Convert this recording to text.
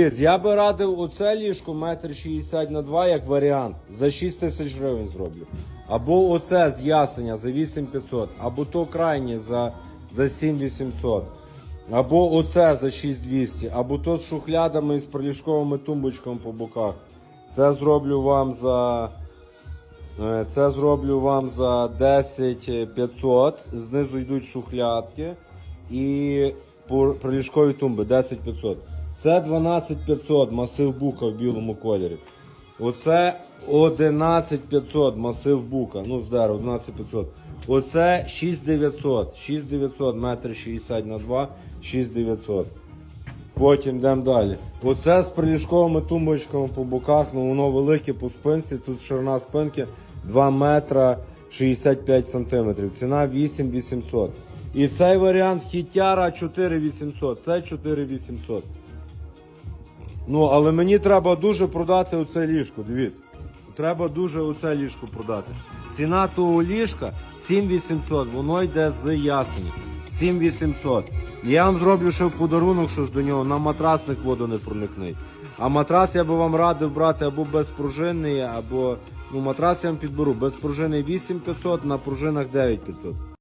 Я би радив оце ліжко метр 60 на 2 як варіант. За 6 тисяч гривень зроблю. Або оце з ясеня за 8500, або то крайнє за, за 7800. Або оце за 6200, або то з шухлядами і з приліжковими тумбочками по боках. Це зроблю вам за. е, Це зроблю вам за 10 500. Знизу йдуть шухлядки і приліжкові тумби 10 500. Це 12 500 масив бука в білому кольорі. Оце 11 500 масив бука. Ну, з дерева 11 500. Оце 6900. 6900 метр 60 на 2, 6900. Потім йдемо далі. Оце з приліжковими тумбочками по боках, ну воно велике по спинці, тут ширина спинки 2 метра 65 сантиметрів. Ціна 8800. І цей варіант хітяра 4800. Це 4800. Ну, але мені треба дуже продати оце ліжко, дивіться. Треба дуже оце ліжко продати. Ціна того ліжка 7800, воно йде з ясені. 7800. Я вам зроблю ще в подарунок щось до нього, на матрасник воду не проникне. А матрас я би вам радив брати або безпружинний, або ну матрас я вам підберу. Безпружинний 8500, на пружинах 9500.